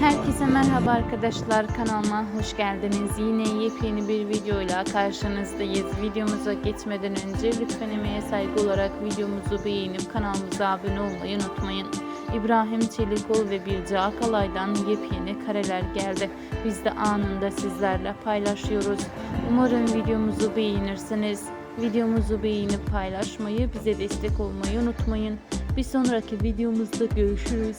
Herkese merhaba arkadaşlar kanalıma hoş geldiniz. Yine yepyeni bir videoyla karşınızdayız. Videomuza geçmeden önce lütfen emeğe saygı olarak videomuzu beğenip kanalımıza abone olmayı unutmayın. İbrahim Çelikol ve Birce Akalay'dan yepyeni kareler geldi. Biz de anında sizlerle paylaşıyoruz. Umarım videomuzu beğenirsiniz. Videomuzu beğenip paylaşmayı, bize destek olmayı unutmayın. Bir sonraki videomuzda görüşürüz.